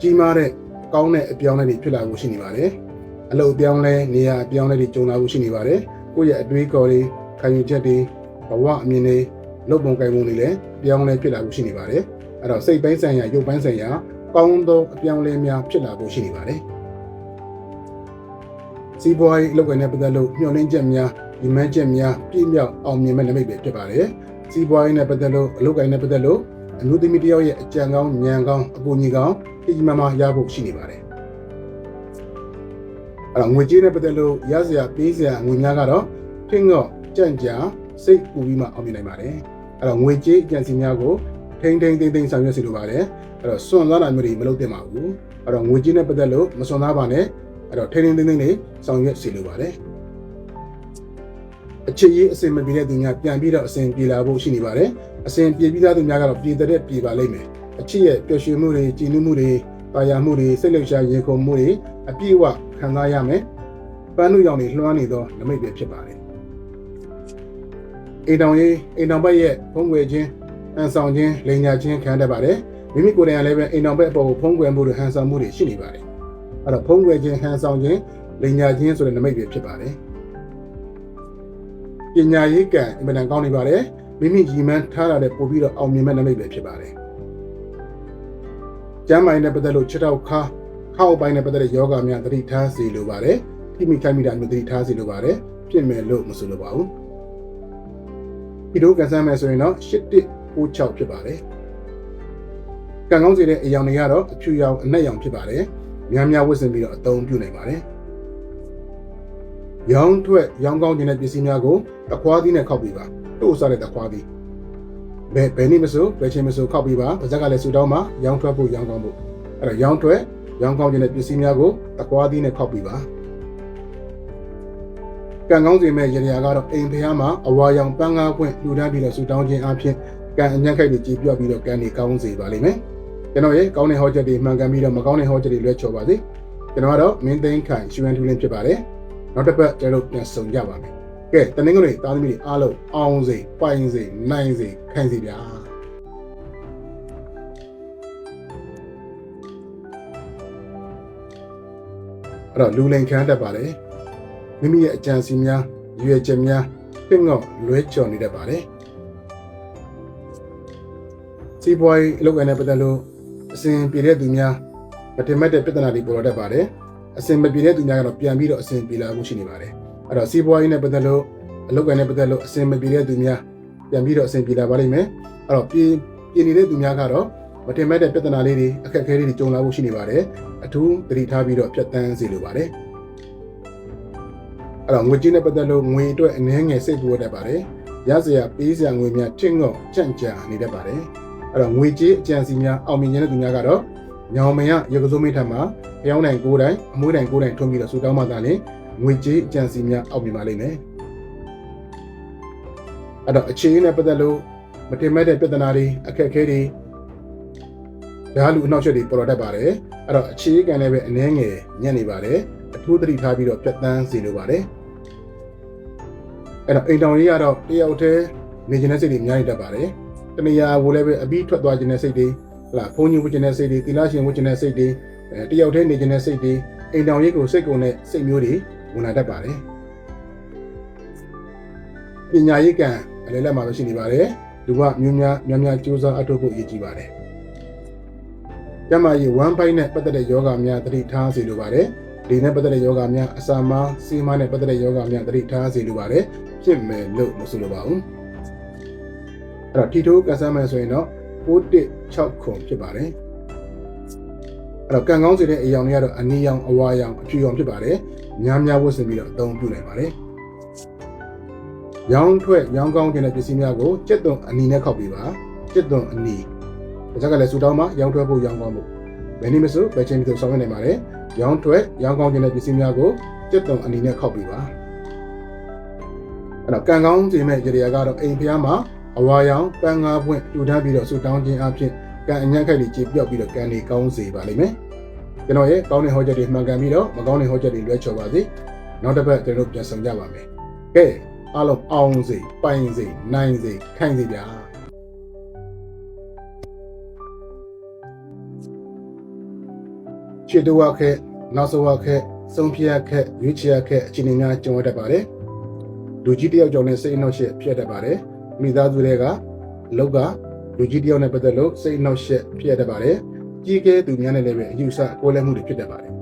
ကြီးမားတဲ့ကောင်းတဲ့အပြောင်းအလဲတွေဖြစ်လာဖို့ရှိနေပါတယ်အလုပ်အပြောင်းလဲနေရာအပြောင်းလဲတွေကြုံလာဖို့ရှိနေပါတယ်ကိုယ့်ရဲ့အတွေးအခေါ်တွေခံယူချက်တွေဘဝအမြင်တွေလုပ်ပုံကိုင်ပုံတွေလည်းအပြောင်းအလဲဖြစ်လာဖို့ရှိနေပါတယ်အဲ့တော့စိတ်ပိုင်းဆိုင်ရာရုပ်ပိုင်းဆိုင်ရာကောင်းသောအပြောင်းအလဲများဖြစ်လာဖို့ရှိနေပါတယ်စီးပွားရေးအလုပ်ကိုင်နဲ့ပတ်သက်လို့ညှော်နှင်းချက်များဒီမှန်းချက်များပြည့်မြောက်အောင်မြင်မဲ့နမိတ်ပဲဖြစ်ပါတယ်စီးပွားရေးနဲ့ပတ်သက်လို့အလုပ်ကိုင်နဲ့ပတ်သက်လို့အမှုသမီးတယောက်ရဲ့အကြံကောင်းဉာဏ်ကောင်းအကူအညီကောင်း ဒီကြီးမားမားရဖို့ရှိနေပါတယ်အဲ့တော့ငွေကြေးနဲ့ပတ်သက်လို့ရစရာပေးစရာငွေများကတော့ထင်းတော့ကြံ့ကြာစိတ်ပူပြီးမှအောင်မြင်နိုင်ပါတယ်အဲ့တော့ငွေကြေးအကြံစီများကိုထိမ့်ထိမ့်သိမ့်သိမ့်ဆောင်ရွက်စီလိုပါတယ်အဲ့တော့စွန့်စားတာမျိုးတွေမလုပ်သင့်ပါဘူးအဲ့တော့ငွေကြေးနဲ့ပတ်သက်လို့မစွန့်စားပါနဲ့အဲ့တော့ထိမ့်ထိမ့်သိမ့်သိမ့်လေးဆောင်ရွက်စီလိုပါတယ်အချစ်ရေးအစင်မပြေတဲ့သူများပြန်ပြီးတော့အစင်ပြေလာဖို့ရှိနေပါတယ်အစင်ပြေပြီးသားသူများကတော့ပြေတဲ့ပြေပါလိမ့်မယ် အချစ်ရဲ့ပျော်ရွှင်မှုတွေကြည်နူးမှုတွေပါရမှုတွေစိတ်လှုပ်ရှားရင်ခုန်မှုတွေအပြည့်အဝခံစားရမယ်ပန်းလူရောင်တွေလွှမ်းနေသောနမိတ်ပဲဖြစ်ပါတယ်အိမ်တောင်ရေးအိမ်တောင်ဘက်ရဲ့ဖုံးကွယ်ခြင်းဟန်ဆောင်ခြင်းလိန်ညာခြင်းခံတတ်ပါတယ်မိမိကိုယ်တိုင်ကလည်းပဲအိမ်တောင်ဘက်အပေါ်ကိုဖုံးကွယ်မှုတွေဟန်ဆောင်မှုတွေရှိနေပါတယ်အဲ့တော့ဖုံးကွယ်ခြင်းဟန်ဆောင်ခြင်းလိန်ညာခြင်းဆိုတဲ့နမိတ်တွေဖြစ်ပါတယ်ပညာရေးကံအင်မတန်ကောင်းနေပါတယ်မိမိကြီးမှန်းထားရတဲ့ပို့ပြီးတော့အောင်မြင်မဲ့နမိတ်ပဲဖြစ်ပါတယ် ကျမ်းမာရေးနဲ့ပတ်သက်လို့ခြေထောက်ခါခောက်ပိုင်းနဲ့ပတ်သက်တဲ့ယောဂများသတိထားစီလိုပါတယ်ထိမိခိုက်မိတာမျိုးသတိထားစီလိုပါတယ်ဖြစ်မယ်လို့မဆိုလိုပါဘူးဒီလိုကန်ဆန်းမယ်ဆိုရင်တော့8196ဖြစ်ပါတယ်ကံကောင်းစေတဲ့အယောင်တွေကတော့အဖြူရောင်အနက်ရောင်ဖြစ်ပါတယ်များများဝတ်ဆင်ပြီးတော့အသုံးပြုနိုင်ပါတယ်ရောင်းထွက်ရောင်းကောင်းခြင်းတဲ့ပစ္စည်းများကိုတခွားသီးနဲ့ခောက်ပြီးပါတို့စားတဲ့တခွားသီး ဘယ်ဘယ်နည်းမဆိုဘယ်ချိန်မဆိုခောက်ပြီးပါပါဇက်ကလည်းဆူတောင်းမှာရောင်းထွက်ဖို့ရောင်းကောင်းဖို့အဲ့တော့ရောင်းထွက်ရောင်းကောင်းခြင်းတဲ့ပစ္စည်းများကိုတခွားသီးနဲ့ခောက်ပြီးပါကံကောင်းစေမဲ့ရရာကတော့အိမ်ဖျားမှာအဝါရောင်ပန်းကားပွင့်လူတန်းပြီးတော့ဆူတောင်းခြင်းအပြင်ကံအညံ့ခိုက်တွေကြည်ပြော့ပြီးတော့ကံတွေကောင်းစေပါလိမ့်မယ်ကျွန်တော်ရဲ့ကောင်းတဲ့ဟောချက်တွေမှန်ကန်ပြီးတော့မကောင်းတဲ့ဟောချက်တွေလွဲချော်ပါစေကျွန်တော်ကတော့မင်းသိန်းခိုင်ရှူရန်ထူးလင်းဖြစ်ပါတယ်နောက်တစ်ပတ်ကျွန်တော်တို့ပြန်ဆုံကြပါမယ် ကဲတနင်္ဂနွေသားသမီးတွေအားလုံးအောင်စေပိုင်စေနိုင်စေခိုင်စေဗျာအဲ့တော့လူလိန်ခမ်းတတ်ပါတယ်မိမိရဲ့အကြံစီများရွယ်ချက်များပြင့်ငေါ့လွဲချော်နေတတ်ပါတယ်စီးပွားရေးအလုပ်အကိုင်နဲ့ပတ်သက်လို့အစဉ်ပြေတဲ့သူများမတင်မဲ့တဲ့ပြဿနာတွေပေါ်လာတတ်ပါတယ်အစဉ်မပြေတဲ့သူများကတော့ပြန်ပြီးတော့အစဉ်ပြေလာမှုရှိနေပါတယ် အဲ့တော့စီးပွားရေးနဲ့ပတ်သက်လို့အလုပ်ကိုင်နဲ့ပတ်သက်လို့အစဉ်မပြေတဲ့သူများပြန်ပြီးတော့အစဉ်ပြေလာပါလိမ့်မယ်အဲ့တော့ပြေပြေနေတဲ့သူများကတော့မတင်မဲ့တဲ့ပြဿနာလေးတွေအခက်အခဲလေးတွေကြုံလာဖို့ရှိနေပါတယ်အထူးသတိထားပြီးတော့ဖြတ်တန်းစေလိုပါတယ်အဲ့တော့ငွေကြေးနဲ့ပတ်သက်လို့ငွေအတွက်အနည်းငယ်စိတ်ပူတတ်ပါတယ်ရစရာပေးစရာငွေများထင့်ငေါ့ကြန့်ကြာနေတတ်ပါတယ်အဲ့တော့ငွေကြေးအကြံစီများအောင်မြင်နေတဲ့သူများကတော့ညောင်မရရကစိုးမိထံမှာဖျောင်းတိုင်ကိုးတိုင်အမွှေးတိုင်ကိုးတိုင်ထွန်းပြီးတော့ဆူတောင်းမှသာလေငွေ ကြေးအကြံစီများအောင်မြင်ပါလိမ့်မယ်အဲ့တော့အခြေအနေနဲ့ပတ်သက်လို့မတင်မဲ့တဲ့ပြဿနာတွေအခက်အခဲတွေဒါလူအနောက်ချက်တွေပေါ်လာတတ်ပါတယ်အဲ့တော့အခြေခံလည်းပဲအနှဲငယ်ညံ့နေပါတယ်အထူးသတိထားပြီးတော့ပြတ်တန်းစေလိုပါတယ်အဲ့တော့အိမ်တောင်ကြီးကတော့တယောက်တည်းနေခြင်းတဲ့စိတ်တွေအများကြီးတတ်ပါတယ်တနေရာကိုလည်းပဲအပြီးထွက်သွားခြင်းတဲ့စိတ်တွေဟလာဘုန်းကြီးဝတ်ခြင်းတဲ့စိတ်တွေသီလရှင်ဝတ်ခြင်းတဲ့စိတ်တွေအဲတယောက်တည်းနေခြင်းတဲ့စိတ်တွေအိမ်တောင်ကြီးကိုစိတ်ကုန်တဲ့စိတ်မျိုးတွေ ဝင်လာတတ်ပါတယ်ပညာရေးကံအလဲလက်မှာပဲရှိနေပါတယ်လူကမျိုးများများများစူးစမ်းအထောက်ဖို့ရည်ကြည်ပါတယ်ကျမကြီး1 byte နဲ့ပတ်သက်တဲ့ယောဂများသတိထားစေလိုပါတယ်ဒီနဲ့ပတ်သက်တဲ့ယောဂများအစာမစီမနဲ့ပတ်သက်တဲ့ယောဂများသတိထားစေလိုပါတယ်ဖြစ်မယ်လို့မဆိုလိုပါဘူးအဲ့တော့ထီထိုးကစားမယ်ဆိုရင်တော့6169ခုဖြစ်ပါတယ်အဲ့တော့ကံကောင်းစေတဲ့အယောင်တွေကတော့အနီရောင်အဝါရောင်အဖြူရောင်ဖြစ်ပါတယ် များများဝတ်ဆင်ပြီးတော့အသုံးပြုနိုင်ပါတယ်ရောင်းထွက်ရောင်းကောင်းခြင်းတဲ့ပစ္စည်းများကိုစက်သွန်အနီနဲ့ခောက်ပြီးပါစက်သွန်အနီဒါကြောင့်ကလည်းစူတောင်းမှာရောင်းထွက်ဖို့ရောင်းကောင်းဖို့ဘယ်နည်းမဆိုဘယ်ချိန်မဆိုဆောင်ရွက်နိုင်ပါတယ်ရောင်းထွက်ရောင်းကောင်းခြင်းတဲ့ပစ္စည်းများကိုစက်သွန်အနီနဲ့ခောက်ပြီးပါအဲ့တော့ကံကောင်းခြင်းမဲ့ကြရကတော့အိမ်ဖျားမှာအဝါရောင်ပန်းငါးပွင့်တူထားပြီးတော့စူတောင်းခြင်းအဖြစ်ကံအညံ့ခိုက်တွေကြေပြော့ပြီးတော့ကံတွေကောင်းစေပါလိမ့်မယ် ကျွန်တော်ရဲ့ကောင်းတဲ့ဟောချက်တွေမှန်ကန်ပြီးတော့မကောင်းတဲ့ဟောချက်တွေလွဲချော်ပါစေနောက်တစ်ပတ်ကျွန်တော်ပြန်ဆောင်ကြပါမယ်ကဲအားလုံးအောင်စေပိုင်စေနိုင်စေခိုင်စေဗျာခြေတဝခက်နောက်ဆုံးဝခက်ဆုံးဖြတ်ခက်ရွေးချယ်ခက်အခြေအနေများကြုံရတတ်ပါတယ်လူကြီးတယောက်ကြောင့်လည်းစိတ်အနှောက်အယှက်ဖြစ်တတ်ပါတယ်မိသားစုတွေကအလောက်ကလူကြီးတယောက်နဲ့ပတ်သက်လို့စိတ်အနှောက်အယှက်ဖြစ်တတ်ပါတယ် ကြီးကဲသူများနဲ့လည်းပဲအယူဆအကွဲလဲမှုတွေဖြစ်တတ်ပါတယ်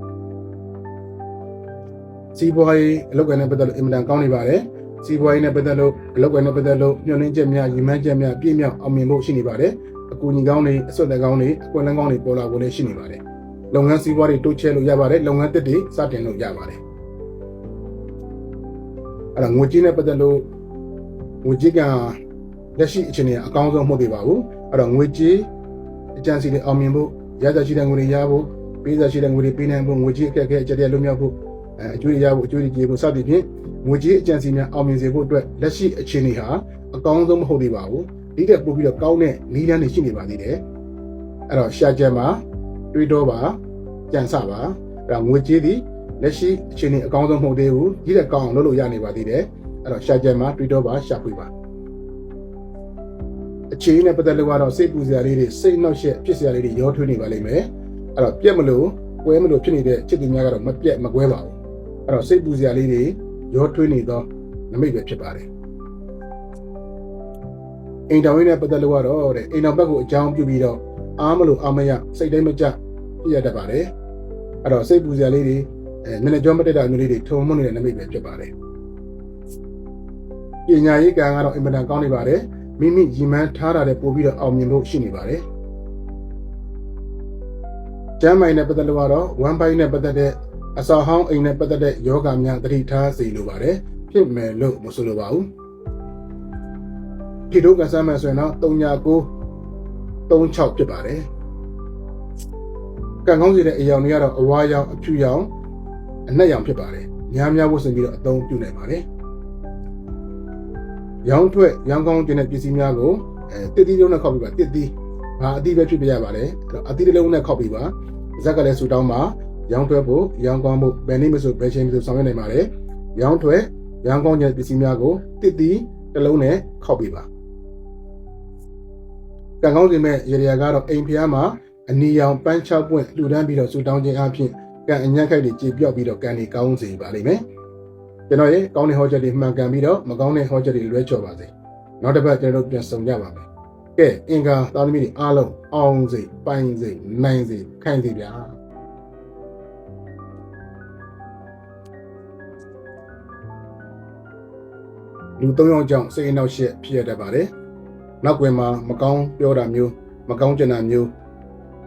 စီးပွားရေးအလုပ်ကိုင်နဲ့ပတ်သက်လို့အင်မတန်ကောင်းနေပါတယ်စီးပွားရေးနဲ့ပတ်သက်လို့အလုပ်ကိုင်နဲ့ပတ်သက်လို့ညှို့နှင်းချက်များရည်မှန်းချက်များပြည့်မြောက်အောင်မြင်ဖို့ရှိနေပါတယ်အကူအညီကောင်းတွေအဆွတ်သက်ကောင်းတွေအကွက်လန်းကောင်းတွေပေါ်လာဖို့လည်းရှိနေပါတယ်လုပ်ငန်းစီးပွားတွေတိုးချဲ့လို့ရပါတယ်လုပ်ငန်းသစ်တွေစတင်လို့ရပါတယ်အဲ့ဒါငွေကြေးနဲ့ပတ်သက်လို့ငွေကြေးကလက်ရှိအခြေအနေအကောင်းဆုံးမဟုတ်သေးပါဘူးအဲ့တော့ငွေကြေးအကြံစီတွေအောင်မြင်ဖို့ ရကြရှိတဲ့ငွေတွေရဖို့ပေးစားရှိတဲ့ငွေတွေပေးနိုင်ဖို့ငွေကြေးအခက်အခဲအကျက်တဲ့လွတ်မြောက်ဖို့အဲအကျိုးရဖို့အကျိုးကြေးဖို့စသည်ဖြင့်ငွေကြေးအကြံစီများအောင်မြင်စေဖို့အတွက်လက်ရှိအခြေအနေဟာအကောင်းဆုံးမဟုတ်သေးပါဘူးဒီတက်ပို့ပြီးတော့ကောင်းတဲ့နည်းလမ်းတွေရှိနေပါသေးတယ်အဲ့တော့ရှာချက်မှာတွေးတော့ပါကြံစပါအဲ့တော့ငွေကြေးသည်လက်ရှိအခြေအနေအကောင်းဆုံးမဟုတ်သေးဘူးဒီတက်ကောင်းအောင်လုပ်လို့ရနေပါသေးတယ်အဲ့တော့ရှာချက်မှာတွေးတော့ပါရှာဖွေပါ အခြေအနေနဲ့ပတ်သက်လို့ကတော့စိတ်ပူစရာလေးတွေစိတ်နှောက်ယှက်ဖြစ်စရာလေးတွေရောထွေးနေပါလိမ့်မယ်အဲ့တော့ပြက်မလို့ကွဲမလို့ဖြစ်နေတဲ့ချစ်သူများကတော့မပြက်မကွဲပါဘူးအဲ့တော့စိတ်ပူစရာလေးတွေရောထွေးနေသောနမိတ်ပဲဖြစ်ပါတယ်အိမ်တော်ရင်းနဲ့ပတ်သက်လို့ကတော့တဲ့အိမ်တော်ဘက်ကိုအကြောင်းပြုပြီးတော့အားမလို့အားမရစိတ်တိုင်းမကြပြရတတ်ပါတယ်အဲ့တော့စိတ်ပူစရာလေးတွေအဲနည်းနည်းကြောမတက်တာမျိုးလေးတွေထုံမွနေတဲ့နမိတ်ပဲဖြစ်ပါတယ်ပညာရေးကံကတော့အင်မတန်ကောင်းနေပါတယ် မိမိရည်မှန်းထားတာတဲ့ပို့ပြီးတော့အောင်မြင်ဖို့ရှိနေပါတယ်ကျမ်းမိုင်နဲ့ပတ်သက်လို့ကတော့ဝမ်ပိုင်းနဲ့ပတ်သက်တဲ့အစာဟောင်းအိမ်နဲ့ပတ်သက်တဲ့ယောဂများတတိထားစေလိုပါတယ်ဖြစ်မယ်လို့မဆိုလိုပါဘူးဒီတို့ကစားမယ်ဆိုရင်တော့39 36ဖြစ်ပါတယ်ကံကောင်းစီတဲ့အယောင်တွေကတော့အဝါရောင်အဖြူရောင်အနက်ရောင်ဖြစ်ပါတယ်များများဝတ်ဆင်ပြီးတော့အသုံးပြုနိုင်ပါတယ် ရောင်းထွက်ရောင်းကောင်းကျင်တဲ့ပစ္စည်းများကိုအဲတစ်တီးလုံးနဲ့ခောက်ပြီးပါတစ်တီးဘာအတီးပဲဖြစ်ပြရပါတယ်အဲ့တော့အတီးတစ်လုံးနဲ့ခောက်ပြီးပါဇက်ကလည်းဆူတောင်းပါရောင်းထွက်ဖို့ရောင်းကောင်းဖို့ဘယ်နည်းမဆိုဘယ်ချိန်မဆိုဆောင်ရွက်နိုင်ပါတယ်ရောင်းထွက်ရောင်းကောင်းကျင်တဲ့ပစ္စည်းများကိုတစ်တီးတစ်လုံးနဲ့ခောက်ပြီးပါကံကောင်းစီမဲ့ရေရာကတော့အိမ်ဖျားမှာအနီရောင်ပန်းချောက်ပွင့်လှူဒန်းပြီးတော့ဆူတောင်းခြင်းအပြင်ကံအညံ့ခိုက်တွေကြေပြော့ပြီးတော့ကံတွေကောင်းစေပါလိမ့်မယ် ကျွန်တော်ရဲ့ကောင်းတဲ့ဟောချက်တွေမှန်ကန်ပြီးတော့မကောင်းတဲ့ဟောချက်တွေလွဲချော်ပါစေနောက်တစ်ပတ်ကျွန်တော်တို့ပြန်ဆုံကြပါမယ်ကဲအင်္ဂါသားသမီးတွေအားလုံးအောင်စေပိုင်စေနိုင်စေခိုင်စေဗျာလူ၃ယောက်ကြောင့်စိတ်အနှောက်အယှက်ဖြစ်ရတတ်ပါတယ်နောက်ွယ်မှာမကောင်းပြောတာမျိုးမကောင်းကြံတာမျိုး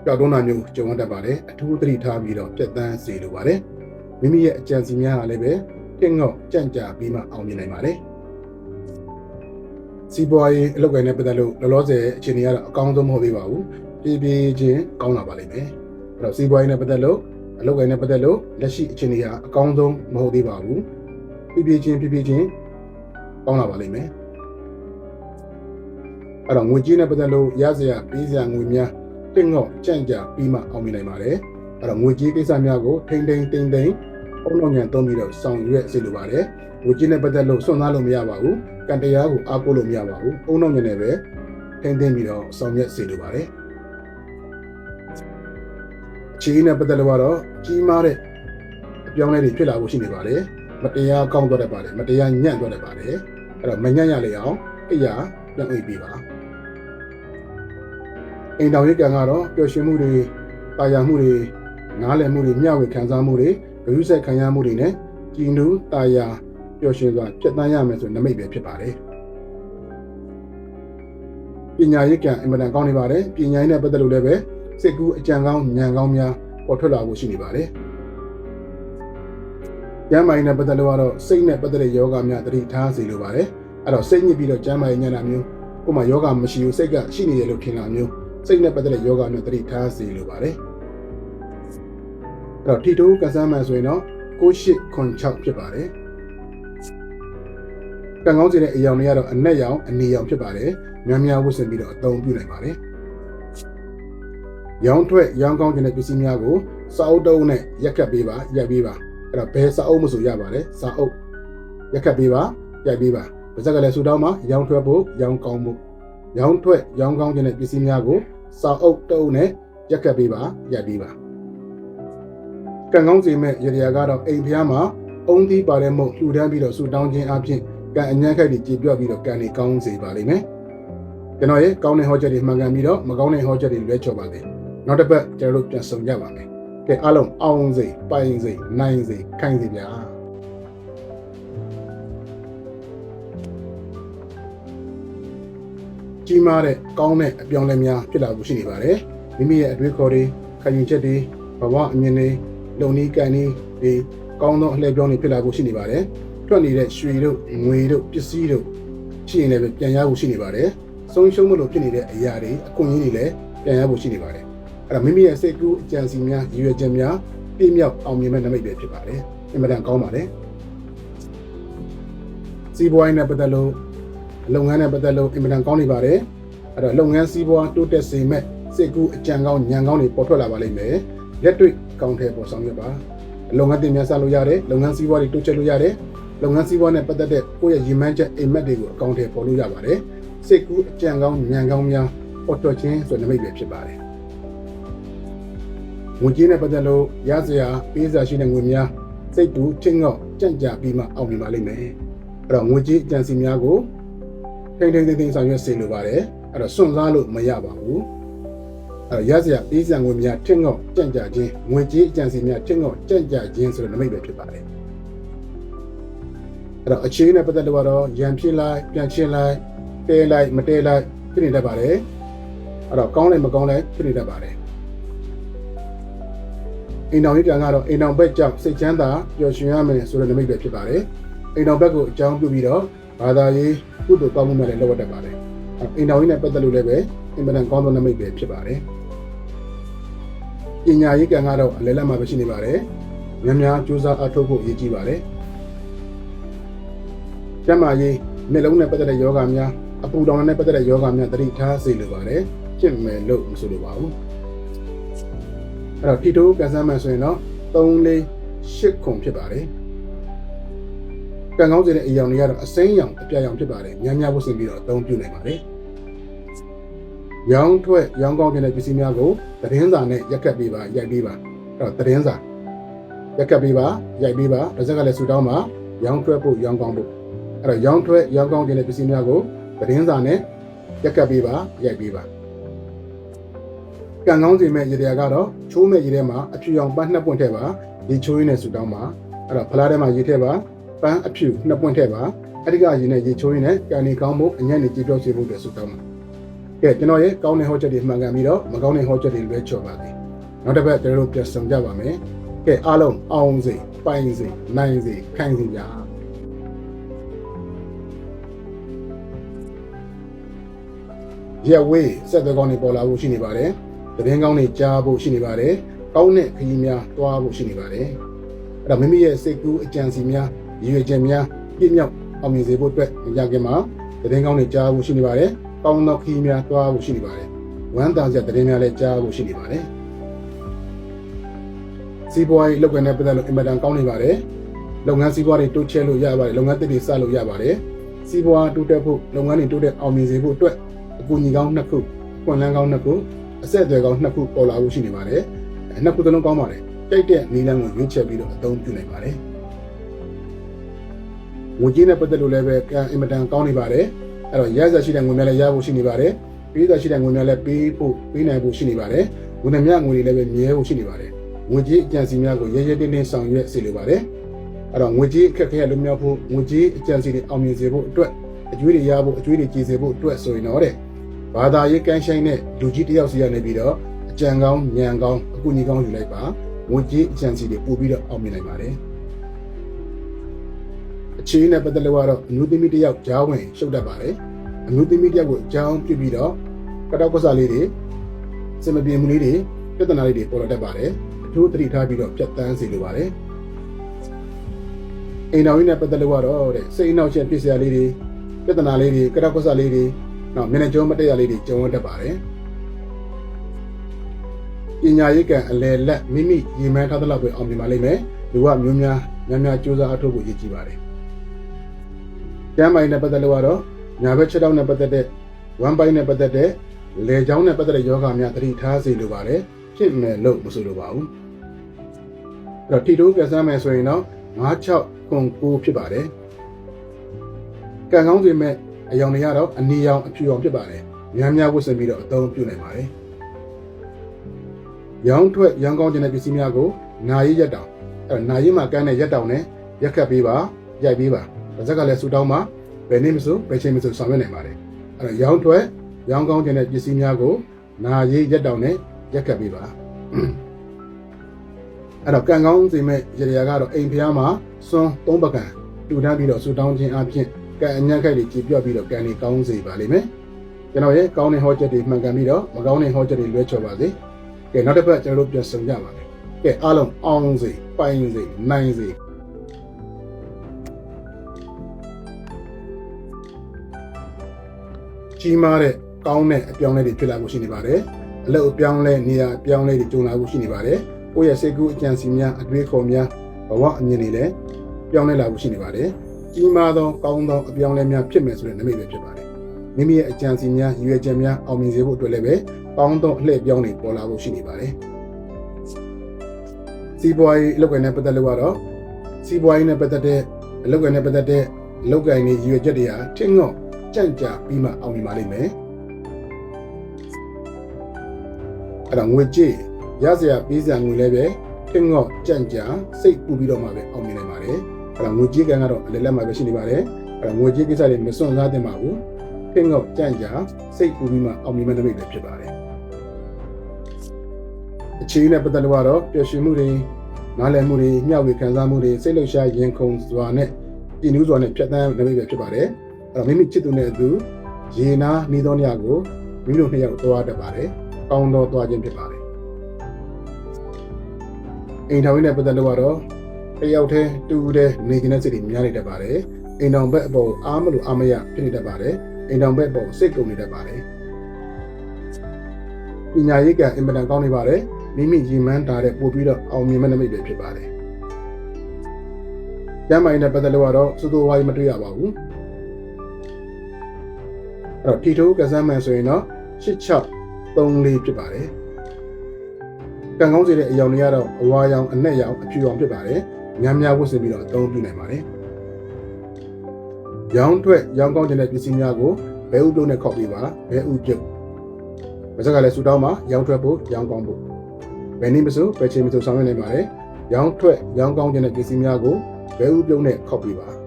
ကြောက်တုံးတာမျိုးကြုံရတတ်ပါတယ်အထူးသတိထားပြီးတော့ပြတ်တန်းစေလိုပါတယ်မိမိရဲ့အကြံစီများကလည်းပဲ တင့်ငေါ့ကြံ့ကြာပြီးမှအောင်မြင်နိုင်ပါတယ်စီးပွားရေးအလုပ်ကိုင်နဲ့ပတ်သက်လို့လောလောဆယ်အခြေအနေကတော့အကောင်းဆုံးမဟုတ်သေးပါဘူးပြေးပြေးချင်းကောင်းလာပါလိမ့်မယ်အဲ့တော့စီးပွားရေးနဲ့ပတ်သက်လို့အလုပ်ကိုင်နဲ့ပတ်သက်လို့လက်ရှိအခြေအနေဟာအကောင်းဆုံးမဟုတ်သေးပါဘူးပြေးပြေးချင်းပြေးပြေးချင်းကောင်းလာပါလိမ့်မယ်အဲ့တော့ငွေကြေးနဲ့ပတ်သက်လို့ရစရာပေးစရာငွေများတင့်ငေါ့ကြံ့ကြာပြီးမှအောင်မြင်နိုင်ပါတယ်အဲ့တော့ငွေကြေးကိစ္စများကိုထိမ့်ထိမ့်တိမ့်တိမ့် အုံနောက်ညံသုံးပြီးတော့ဆောင်ရွက်စေလိုပါတယ်ငွေကြေးနဲ့ပတ်သက်လို့စွန့်စားလို့မရပါဘူးကံတရားကိုအားကိုးလို့မရပါဘူးအုံနောက်ညံနဲ့ပဲထိမ့်သိမ့်ပြီးတော့ဆောင်ရွက်စေလိုပါတယ်အခြေအနေနဲ့ပတ်သက်လို့ကတော့ကြီးမားတဲ့အပြောင်းအလဲတွေဖြစ်လာဖို့ရှိနေပါတယ်မတရားကောင်းတော့တတ်ပါတယ်မတရားညံ့တော့တတ်ပါတယ်အဲ့တော့မညံ့ရလေအောင်အိယာပြန်အိပ်ပြီးပါအိမ်တော်ရိတ်ကံကတော့ပျော်ရွှင်မှုတွေတာယာမှုတွေနားလည်မှုတွေမျှဝေခံစားမှုတွေ ဂရုစိုက်ခံရမှုတွေနဲ့ကြည်နူးတာယာပျော်ရွှင်စွာဖြတ်သန်းရမယ်ဆိုနမိတ်ပဲဖြစ်ပါတယ်ပညာရိတ်ကံအင်မတန်ကောင်းနေပါတယ်ပညာရေးနဲ့ပတ်သက်လို့လည်းပဲစိတ်ကူးအကြံကောင်းဉာဏ်ကောင်းများပေါ်ထွက်လာဖို့ရှိနေပါတယ်ကျမ်းမာရေးနဲ့ပတ်သက်လို့ကတော့စိတ်နဲ့ပတ်သက်တဲ့ယောဂများတတိထားစေလိုပါတယ်အဲ့တော့စိတ်ညစ်ပြီးတော့ကျမ်းမာရေးညံ့တာမျိုးကိုယ်မှာယောဂမရှိဘူးစိတ်ကရှိနေတယ်လို့ထင်တာမျိုးစိတ်နဲ့ပတ်သက်တဲ့ယောဂမျိုးတတိထားစေလိုပါတယ်အဲ့ တော့ထီတိုးကစားမှန်ဆိုရင်တော့6806ဖြစ်ပါတယ်ကံကောင်းစီတဲ့အယောင်တွေကတော့အနက်ရောင်အနေရောင်ဖြစ်ပါတယ်များများဝတ်ဆင်ပြီးတော့အသုံးပြုနိုင်ပါတယ်ရောင်းထွက်ရောင်းကောင်းခြင်းတဲ့ပစ္စည်းများကိုစာအုပ်တုံးနဲ့ရက်ခတ်ပေးပါရိုက်ပေးပါအဲ့တော့ဘယ်စာအုပ်မဆိုရပါတယ်စာအုပ်ရက်ခတ်ပေးပါရိုက်ပေးပါပါဇက်ကလည်းဆူတောင်းမှာရောင်းထွက်ဖို့ရောင်းကောင်းဖို့ရောင်းထွက်ရောင်းကောင်းခြင်းတဲ့ပစ္စည်းများကိုစာအုပ်တုံးနဲ့ရက်ကပ်ပေးပါရိုက်ပေးပါ ကံကောင်းစေမဲ့ရတရားကတော့အိမ်ဖျားမှာအုံသီးပါတဲ့မုတ်လှူဒန်းပြီးတော့ဆူတောင်းခြင်းအပြင်ကံအញ្ញံခိုက်တွေကြည်ပြော့ပြီးတော့ကံတွေကောင်းစေပါလိမ့်မယ်ကျွန်တော်ရဲ့ကောင်းတဲ့ဟောချက်တွေမှန်ကန်ပြီးတော့မကောင်းတဲ့ဟောချက်တွေလွဲချော်ပါစေနောက်တစ်ပတ်ကျွန်တော်တို့ပြန်ဆုံကြပါမယ်ကဲအားလုံးအောင်စေပိုင်စေနိုင်စေခိုင်စေဗျာကြီးမားတဲ့ကောင်းတဲ့အပြောင်းအလဲများဖြစ်လာဖို့ရှိနေပါတယ်မိမိရဲ့အတွေ့အခေါ်တွေခံယူချက်တွေဘဝအမြင်တွေ လုံနည်းကန်နည်းတွေကောင်းသောအလှည့်ပြောင်းတွေဖြစ်လာဖို့ရှိနေပါတယ်ထွက်နေတဲ့ရွှေတို့ငွေတို့ပစ္စည်းတို့ရှိရင်လည်းပြန်ရဖို့ရှိနေပါတယ်ဆုံးရှုံးမလို့ဖြစ်နေတဲ့အရာတွေအခွင့်အရေးတွေလည်းပြန်ရဖို့ရှိနေပါတယ်အဲ့ဒါမိမိရဲ့စိတ်ကူးအကြံစီများရည်ရွယ်ချက်များပြည့်မြောက်အောင်မြင်မဲ့နမိတ်ပဲဖြစ်ပါတယ်အင်မတန်ကောင်းပါတယ်စီးပွားရေးနဲ့ပတ်သက်လို့လုပ်ငန်းနဲ့ပတ်သက်လို့အင်မတန်ကောင်းနေပါတယ်အဲ့တော့လုပ်ငန်းစီးပွားတိုးတက်စေမဲ့စိတ်ကူးအကြံကောင်းညံကောင်းတွေပေါ်ထွက်လာပါလိမ့်မယ်လက်တွေ့ ကောင်းတဲ့ပေါ်ဆောင်ရွက်ပါလုပ်ငန်းတင်များစလို့ရတယ်လုပ်ငန်းစီးပွားတွေတိုးတက်လို့ရတယ်လုပ်ငန်းစီးပွားနဲ့ပတ်သက်တဲ့ကိုယ့်ရဲ့ရည်မှန်းချက်အိမ်မက်တွေကိုအကောင့်ထဲပေါ်လို့ရပါတယ်စိတ်ကူးအကြံကောင်းညံကောင်းများပေါ်ထွက်ခြင်းဆိုတဲ့နမိတ်ပဲဖြစ်ပါတယ်ငွေကြေးနဲ့ပတ်သက်လို့ရစရာပေးစရာရှိတဲ့ငွေများစိတ်တူချင်းငေါ့ကြံ့ကြာပြီးမှအောင်မြင်ပါလိမ့်မယ်အဲ့တော့ငွေကြေးအကြံစီများကိုထိမ့်ထိမ့်သိမ့်သိမ့်ဆောင်ရွက်စေလိုပါတယ်အဲ့တော့စွန့်စားလို့မရပါဘူးအဲ့တော့ ရစရာပေးစရာငွေများချင်းငေါ့ကြံ့ကြာခြင်းငွေကြေးအကြံစီများချင်းငေါ့ကြံ့ကြာခြင်းဆိုတဲ့နမိတ်ပဲဖြစ်ပါတယ်အဲ့တော့အခြေအနေနဲ့ပတ်သက်လို့ကတော့ရန်ဖြစ်လိုက်ပြန်ချင်းလိုက်တဲလိုက်မတဲလိုက်ဖြစ်နေတတ်ပါတယ်အဲ့တော့ကောင်းလိုက်မကောင်းလိုက်ဖြစ်နေတတ်ပါတယ်အိမ်တော်ကြီးပြန်ကတော့အိမ်တော်ဘက်ကြောင့်စိတ်ချမ်းသာပျော်ရွှင်ရမယ်ဆိုတဲ့နမိတ်ပဲဖြစ်ပါတယ်အိမ်တော်ဘက်ကိုအကြောင်းပြုပြီးတော့ဘာသာရေးကုသိုလ်ကောင်းမှုနဲ့လည်းလုပ်ရတတ်ပါတယ်အိမ်တော်ကြီးနဲ့ပတ်သက်လို့လည်းပဲအင်မတန်ကောင်းသောနမိတ်ပဲဖြစ်ပါတယ် ပညာရေးကံကတော့အလဲလက်မှာပဲရှိနေပါတယ်များများကြိုးစားအားထုတ်ဖို့အရေးကြီးပါတယ်ကျန်းမာရေးမျက်လုံးနဲ့ပတ်သက်တဲ့ယောဂများအပူတောင်နဲ့ပတ်သက်တဲ့ယောဂများတတိထားစေလိုပါတယ်ဖြစ်မယ်လို့မဆိုလိုပါဘူးအဲ့တော့ထီတိုးကန်ဆန်းမှန်ဆိုရင်တော့3လေး8ခုဖြစ်ပါတယ်ကံကောင်းစေတဲ့အရာတွေကတော့အစိမ်းရောင်အပြာရောင်ဖြစ်ပါတယ်များများဖို့ဆင်ပြီးတော့အသုံးပြုနိုင်ပါတယ် ရောင်းထွက်ရောင်းကောင်းတဲ့ပစ္စည်းများကိုသတင်းစာနဲ့ရက်ကပ်ပေးပါရိုက်ပေးပါအဲ့တော့သတင်းစာရက်ကပ်ပေးပါရိုက်ပေးပါတစ်စက်ကလည်းဆူတောင်းပါရောင်းထွက်ဖို့ရောင်းကောင်းဖို့အဲ့တော့ရောင်းထွက်ရောင်းကောင်းတဲ့ပစ္စည်းများကိုသတင်းစာနဲ့ရက်ကပ်ပေးပါရိုက်ပေးပါကံကောင်းစီမဲ့ရေတရားကတော့ချိုးမဲ့ရေထဲမှာအဖြူရောင်ပန်းနှစ်ပွင့်ထည့်ပါဒီချိုးရင်းနဲ့ဆူတောင်းပါအဲ့တော့ဖလားထဲမှာရေထည့်ပါပန်းအဖြူနှစ်ပွင့်ထည့်ပါအဲ့ဒီကရေနဲ့ရေချိုးရင်းနဲ့ကံနေကောင်းဖို့အညံ့နေကြည့်ပြောစေဖို့အတွက်ဆူတောင်းပါ ကဲကျွန်တော်ရဲ့ကောင်းတဲ့ဟောချက်တွေမှန်ကန်ပြီးတော့မကောင်းတဲ့ဟောချက်တွေလွဲချော်ပါသည်နောက်တစ်ပတ်ကျွန်တော်တို့ပြန်ဆောင်ကြပါမယ်ကဲအားလုံးအောင်စေပိုင်စေနိုင်စေခိုင်စေကြရဝေးဆက်သွယ်ကောင်းတွေပေါ်လာဖို့ရှိနေပါတယ်။သတင်းကောင်းတွေကြားဖို့ရှိနေပါတယ်။ကောင်းတဲ့ခရီးများတွားဖို့ရှိနေပါတယ်။အဲ့တော့မိမိရဲ့စိတ်ကူးအကြံစီများရည်ရွယ်ချက်များပြည့်မြောက်အောင်မြင်စေဖို့အတွက်မကြခင်မှာသတင်းကောင်းတွေကြားဖို့ရှိနေပါတယ်။ ကောင်းသောခရီးများတွားဖို့ရှိနေပါတယ်။ဝမ်းသာစရာသတင်းများလည်းကြားဖို့ရှိနေပါတယ်။စီးပွားရေးလုပ်ငန်းနဲ့ပတ်သက်လို့အင်မတန်ကောင်းနေပါတယ်။လုပ်ငန်းစီးပွားတွေတိုးချဲ့လို့ရပါတယ်။လုပ်ငန်းသစ်တွေစလို့ရပါတယ်။စီးပွားတိုးတက်ဖို့လုပ်ငန်းတွေတိုးတက်အောင်မြင်စေဖို့အတွက်အကူအညီကောင်းနှစ်ခု၊ပွင့်လန်းကောင်းနှစ်ခုအဆက်အသွယ်ကောင်းနှစ်ခုပေါ်လာဖို့ရှိနေပါတယ်။နှစ်ခုသလုံးကောင်းပါတယ်။တိုက်တဲ့နီလန်းကိုရွေးချယ်ပြီးတော့အသုံးပြုနိုင်ပါတယ်။ငွေကြေးနဲ့ပတ်သက်လို့လည်းပဲကံအင်မတန်ကောင်းနေပါတယ်။ အဲ့တော့ရရရှိတဲ့ငွေများလည်းရဖို့ရှိနေပါတယ်။ပေးရရှိတဲ့ငွေများလည်းပေးဖို့ပေးနိုင်ဖို့ရှိနေပါတယ်။ငွေနဲ့မြငွေတွေလည်းပဲမြဲဖို့ရှိနေပါတယ်။ငွေကြေးအကြံစီများကိုရဲရဲတင်းတင်းဆောင်ရွက်စေလိုပါတယ်။အဲ့တော့ငွေကြေးအခက်အခဲလွတ်မြောက်ဖို့ငွေကြေးအကြံစီတွေအောင်မြင်စေဖို့အတွက်အကျွေးတွေရဖို့အကျွေးတွေကြည်စေဖို့အတွက်ဆိုရင်တော့တဲ့ဘာသာရေးကန်းဆိုင်တဲ့လူကြီးတယောက်စီကနေပြီးတော့အကြံကောင်းညံကောင်းအကူအညီကောင်းယူလိုက်ပါငွေကြီးအကြံစီတွေပို့ပြီးတော့အောင်မြင်နိုင်ပါတယ် အခြေအနေနဲ့ပတ်သက်လို့ကတော့အမျိုးသမီးတယောက်ကြားဝင်ရှုပ်တတ်ပါတယ်အမျိုးသမီးတယောက်ကိုအကြောင်းပြုပြီးတော့ကတောက်ကစားလေးတွေစင်မပြေမှုလေးတွေပြဿနာလေးတွေပေါ်လာတတ်ပါတယ်အထူးသတိထားပြီးတော့ဖြတ်တန်းစေလိုပါတယ်အိမ်တော်ကြီးနဲ့ပတ်သက်လို့ကတော့တဲ့စိတ်အနှောက်အယှက်ဖြစ်စရာလေးတွေပြဿနာလေးတွေကတောက်ကစားလေးတွေနော်မျက်နှာကျောမတရားလေးတွေကြုံတတ်ပါတယ်ပညာရေးကံအလယ်လက်မိမိရည်မှန်းထားသလောက်ပဲအောင်မြင်ပါလိမ့်မယ်လူကမျိုးများများများကြိုးစားအထောက်ဖို့ရည်ကြည်ပါတယ် ကျမ်းပိုင်းနဲ့ပတ်သက်လို့ကတော့ညာဘက်ချက်တောင်းနဲ့ပတ်သက်တဲ့ဝမ်ပိုင်းနဲ့ပတ်သက်တဲ့လေချောင်းနဲ့ပတ်သက်တဲ့ယောဂများသတိထားစေလိုပါတယ်ဖြစ်မယ်လို့မဆိုလိုပါဘူးအဲ့တော့ထီတိုးကဆန်းမယ်ဆိုရင်တော့96ခွန်9ဖြစ်ပါတယ်ကံကောင်းစီမဲ့အယောင်တွေကတော့အနီရောင်အဖြူရောင်ဖြစ်ပါတယ်များများဝတ်ဆင်ပြီးတော့အသုံးပြုနိုင်ပါတယ်ရောင်းထွက်ရောင်းကောင်းခြင်းတဲ့ပစ္စည်းများကိုနာရီရက်တောင်အဲ့တော့နာရီမှာကန်းတဲ့ရက်တောင်နဲ့ရက်ခတ်ပေးပါရိုက်ပေးပါ ဒါစက်ကလည်းဆူတောင်းမှာဘယ်နည်းမဆိုဘယ်ချိန်မဆိုဆောင်ရွက်နိုင်ပါတယ်အဲ့တော့ရောင်းထွက်ရောင်းကောင်းခြင်းတဲ့ပစ္စည်းများကိုနာရီရက်တောင်နဲ့ရက်ခတ်ပေးပါအဲ့တော့ကံကောင်းစေမဲ့ရေရာကတော့အိမ်ဖျားမှာစွန်းသုံးပကံတူတန်းပြီးတော့ဆူတောင်းခြင်းအပြင်ကံအညံ့ခိုက်တွေကြည်ပြော့ပြီးတော့ကံတွေကောင်းစေပါလိမ့်မယ်ကျွန်တော်ရဲ့ကောင်းတဲ့ဟောချက်တွေမှန်ကန်ပြီးတော့မကောင်းတဲ့ဟောချက်တွေလွဲချော်ပါစေကဲနောက်တစ်ပတ်ကျွန်တော်တို့ပြန်ဆုံကြပါမယ်ကဲအားလုံးအောင်စေပိုင်စေနိုင်စေ ကြီးမားတဲ့ကောင်းတဲ့အပြောင်းလဲတွေဖြစ်လာဖို့ရှိနေပါတယ်အလုပ်အပြောင်းလဲနေရာအပြောင်းလဲတွေကြုံလာဖို့ရှိနေပါတယ်ကိုယ့်ရဲ့စိတ်ကူးအကြံစီများအတွေးခေါ်များဘဝအမြင်တွေလည်းပြောင်းလဲလာဖို့ရှိနေပါတယ်။ကြီးမားသောကောင်းသောအပြောင်းလဲများဖြစ်မယ်ဆိုတဲ့နမိတ်ပဲဖြစ်ပါတယ်။မိမိရဲ့အကြံစီများရည်ရွယ်ချက်များအောင်မြင်စေဖို့အတွက်လည်းပဲကောင်းသောအလှည့်ပြောင်းတွေပေါ်လာဖို့ရှိနေပါတယ်။စီးပွားရေးအလုပ်ကိုင်နဲ့ပတ်သက်လို့ကတော့စီးပွားရေးနဲ့ပတ်သက်တဲ့အလုပ်ကိုင်နဲ့ပတ်သက်တဲ့အလုပ်ကိုင်တွေရည်ရွယ်ချက်တွေဟာထင်ငေါ့ ကြန့်ကြာပြီးမှအောင်မြင်ပါလိမ့်မယ်။အဲ့ဒါငွေကြေးရစရာပေးစရာငွေလည်းပဲထင်ငေါ့ကြံ့ကြာစိတ်ပူပြီးတော့မှပဲအောင်မြင်နိုင်ပါတယ်။အဲ့ဒါငွေကြေးကံကတော့အလယ်လက်မှာပဲရှိနေပါတယ်။အဲ့ဒါငွေကြေးကိစ္စတွေမစွန့်စားသင့်ပါဘူး။ထင်ငေါ့ကြံ့ကြာစိတ်ပူပြီးမှအောင်မြင်မဲ့တဲ့မိတ်ပဲဖြစ်ပါတယ်။အခြေအနေနဲ့ပတ်သက်လို့ကတော့ပျော်ရွှင်မှုတွေနားလည်မှုတွေမျှဝေခံစားမှုတွေစိတ်လှုပ်ရှားရင်ခုန်စွာနဲ့ပြင်းနှူးစွာနဲ့ဖြတ်သန်းတဲ့မိတ်ပဲဖြစ်ပါတယ်။ အဲ့တော့မိမိချစ်သူနဲ့အတူရေနာနေသောနေရာကိုမိမိတို့နှစ်ယောက်သွားတတ်ပါတယ်။ကောင်းသောသွားခြင်းဖြစ်ပါတယ်အိမ်ထောင်ရေးနဲ့ပတ်သက်လို့ကတော့တယောက်တည်းတူတဲ့နေကျင်တဲ့စိတ်တွေများနေတတ်ပါတယ်အိမ်ထောင်ဘက်အပေါ်အားမလို့အားမရဖြစ်နေတတ်ပါတယ်အိမ်ထောင်ဘက်အပေါ်စိတ်ကုန်နေတတ်ပါတယ်ပညာရေးကအင်မတန်ကောင်းနေပါတယ်မိမိရည်မှန်းတာတဲ့ပို့ပြီးတော့အောင်မြင်မဲ့နမိတ်ပဲဖြစ်ပါတယ်ကျမ်းမာရေးနဲ့ပတ်သက်လို့ကတော့စိုးစိုးဝါးကြီးမတွေ့ရပါဘူး အဲ့တော့ထီထိုးကစားမှန်ဆိုရင်တော့8634ဖြစ်ပါတယ်ကံကောင်းစေတဲ့အယောင်တွေကတော့အဝါရောင်အနက်ရောင်အဖြူရောင်ဖြစ်ပါတယ်။များများဝတ်ဆင်ပြီးတော့အသုံးပြုနိုင်ပါတယ်။ရောင်းထွက်ရောင်းကောင်းတဲ့ပစ္စည်းများကိုဘဲဥပြုတ်နဲ့ခောက်ပြီးပါဘဲဥပြုတ်။မစက်ကလည်းဆူတောင်းမှာရောင်းထွက်ဖို့ရောင်းကောင်းဖို့ဘယ်နည်းမဆိုဘယ်ချိန်မဆိုဆောင်ရွက်နိုင်ပါတယ်။ရောင်းထွက်ရောင်းကောင်းတဲ့ပစ္စည်းများကိုဘဲဥပြုတ်နဲ့ခောက်ပြီးပါ။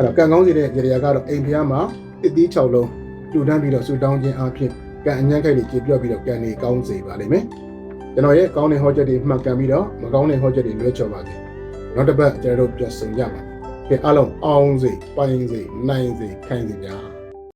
အဲ့တော့ကံကောင်းစေတဲ့ရေရာကတော့အိမ်ဖျားမှာတစ်သီး6လုံးတူတန်းပြီးတော့ဆူတောင်းခြင်းအပြင်ကံအညံ့ခိုက်တွေကြည်ပြော့ပြီးတော့ကံတွေကောင်းစေပါလိမ့်မယ်ကျွန်တော်ရဲ့ကောင်းတဲ့ဟောချက်တွေမှတ်ကန်ပြီးတော့မကောင်းတဲ့ဟောချက်တွေလွဲချော်ပါစေနောက်တစ်ပတ်ကျွန်တော်တို့ပြန်ဆုံကြပါမယ်ကဲအားလုံးအောင်စေပိုင်စေနိုင်စေခိုင်စေကြ